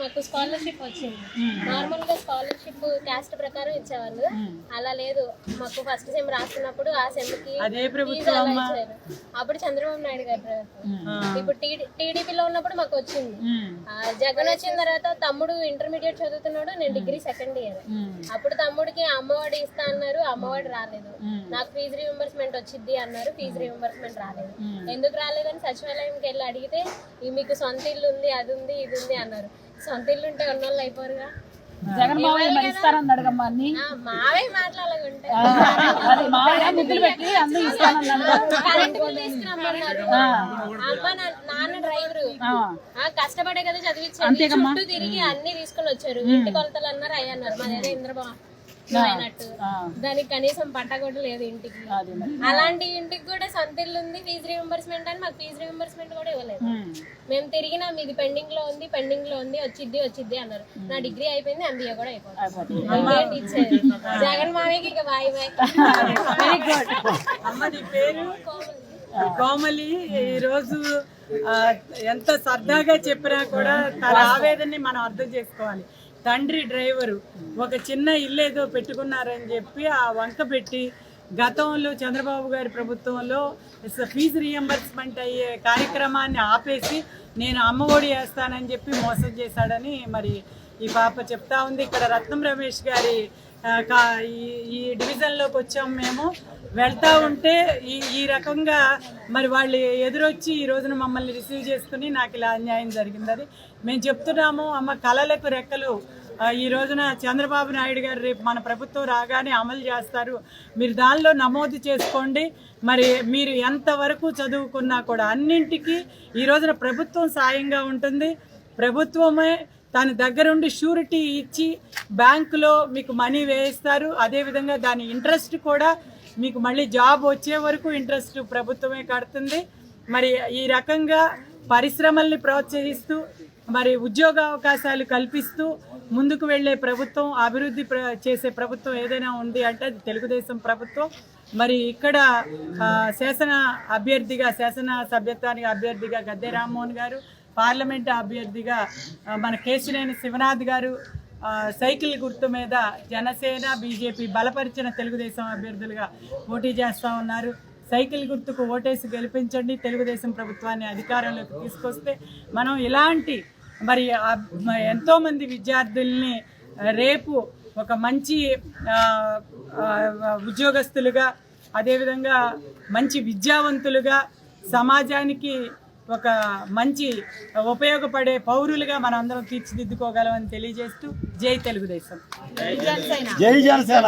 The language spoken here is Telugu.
మాకు స్కాలర్షిప్ వచ్చింది. నార్మల్గా స్కాలర్షిప్ క్యాస్ట్ ప్రకారం ఇచ్చేవాళ్ళు. అలా లేదు. మాకు ఫస్ట్ సెమ్ రాస్తున్నప్పుడు ఆ సెమ్కి అప్పుడు చంద్రబాబు నాయుడు గారి ప్రభుత్వం. ఇప్పుడు టీడీపీలో ఉన్నప్పుడు మాకు వచ్చింది. జగన్ వచ్చిన తర్వాత తమ్ముడు ఇంటర్మీడియట్ చదువుతున్నాడు నేను డిగ్రీ సెకండ్ ఇయర్. అప్పుడు తమ్ముడికి అమ్మఒడి ఇస్తా అన్నారు అమ్మఒడి రాలేదు. నాకు ఫీజు రీఎంబర్స్మెంట్ వచ్చింది అన్నారు ఫీజు రీఎంబర్స్మెంట్ రాలేదు. ఎందుకు రాలేదని సచివాలయంకి వెళ్ళి అడిగితే "ఈ మీకు సొంత ఇల్లు ఉంది అది ఉంది ఇది ఉంది అన్నారు. సొంత ఇల్లు ఉంటే ఉన్నోళ్ళు అయిపోరుగా. జగన్ మావయ్య మరి ఇస్తారని అడగమ్మా అన్ని ఆ, మావే మాట్లాడాలంటే అది మావయ్య పెట్టి ఇస్తానన్నాడు అమ్మ నాన్న డ్రైవరు. కష్టపడే కదా చదివించారు చుట్టూ తిరిగి అన్ని తీసుకుని వచ్చారు. ఇంటి కొలతలు అన్నారు అయ్యి అన్నారు. మా దగ్గర ఇంద్రబాబు. అయినట్టు దానికి కనీసం పట్ట కూడా లేదు ఇంటికి. అలాంటి ఇంటికి కూడా సొంత ఇల్లు ఉంది ఫీజు రీఎంబర్స్మెంట్ అని మాకు ఫీజు రీఎంబర్స్మెంట్ కూడా ఇవ్వలేదు. మేము తిరిగినా మీది పెండింగ్లో ఉంది పెండింగ్లో ఉంది వచ్చిద్ది వచ్చిద్ది అన్నారు. నా డిగ్రీ అయిపోయింది అందియ కూడా అయిపోయింది ఇచ్చేది? జగన్ మామయ్యకి ఇక బాయ్ బాయ్ వెరీ గుడ్ అమ్మ నీ పేరు? కోమలి. ఈరోజు ఎంత సరదాగా చెప్పినా కూడా తన ఆవేదనని మనం అర్థం చేసుకోవాలి. తండ్రి డ్రైవరు ఒక చిన్న ఇల్లు ఏదో పెట్టుకున్నారని చెప్పి ఆ వంక పెట్టి గతంలో చంద్రబాబు గారి ప్రభుత్వంలో ఫీజు రియంబర్స్మెంట్ అయ్యే కార్యక్రమాన్ని ఆపేసి నేను అమ్మఒడి వేస్తానని చెప్పి మోసం చేశాడని మరి ఈ పాప చెప్తా ఉంది. ఇక్కడ రత్నం రమేష్ గారి ఈ ఈ డివిజన్లోకి వచ్చాం మేము. వెళ్తా ఉంటే ఈ ఈ రకంగా మరి వాళ్ళు ఎదురొచ్చి ఈ రోజున మమ్మల్ని రిసీవ్ చేసుకుని నాకు ఇలా అన్యాయం జరిగిందని మేము చెప్తున్నాము అమ్మ కళలకు రెక్కలు ఈ రోజున చంద్రబాబు నాయుడు గారు రేపు మన ప్రభుత్వం రాగానే అమలు చేస్తారు. మీరు దానిలో నమోదు చేసుకోండి. మరి మీరు ఎంతవరకు చదువుకున్నా కూడా అన్నింటికి ఈ రోజున ప్రభుత్వం సాయంగా ఉంటుంది. ప్రభుత్వమే తన దగ్గరుండి షూరిటీ ఇచ్చి బ్యాంకులో మీకు మనీ వేయిస్తారు. అదేవిధంగా దాని ఇంట్రెస్ట్ కూడా మీకు మళ్ళీ జాబ్ వచ్చే వరకు ఇంట్రెస్ట్ ప్రభుత్వమే కడుతుంది. మరి ఈ రకంగా పరిశ్రమల్ని ప్రోత్సహిస్తూ మరి ఉద్యోగ అవకాశాలు కల్పిస్తూ ముందుకు వెళ్ళే ప్రభుత్వం అభివృద్ధి ప్ర- చేసే ప్రభుత్వం ఏదైనా ఉంది అంటే అది తెలుగుదేశం ప్రభుత్వం. మరి ఇక్కడ శాసన అభ్యర్థిగా శాసన సభ్యత్వానికి అభ్యర్థిగా గద్దె రామ్మోహన్ గారు పార్లమెంట్ అభ్యర్థిగా మన కేశినేని శివనాథ్ గారు సైకిల్ గుర్తు మీద జనసేన బీజేపీ బలపరిచిన తెలుగుదేశం అభ్యర్థులుగా పోటీ చేస్తూ ఉన్నారు. సైకిల్ గుర్తుకు ఓటేసి గెలిపించండి. తెలుగుదేశం ప్రభుత్వాన్ని అధికారంలోకి తీసుకొస్తే మనం ఇలాంటి మరి ఎంతోమంది విద్యార్థుల్ని రేపు ఒక మంచి ఉద్యోగస్తులుగా అదేవిధంగా మంచి విద్యావంతులుగా సమాజానికి ఒక మంచి ఉపయోగపడే పౌరులుగా మనం అందరం తీర్చిదిద్దుకోగలమని తెలియజేస్తూ జై తెలుగుదేశం. జై జనసేన.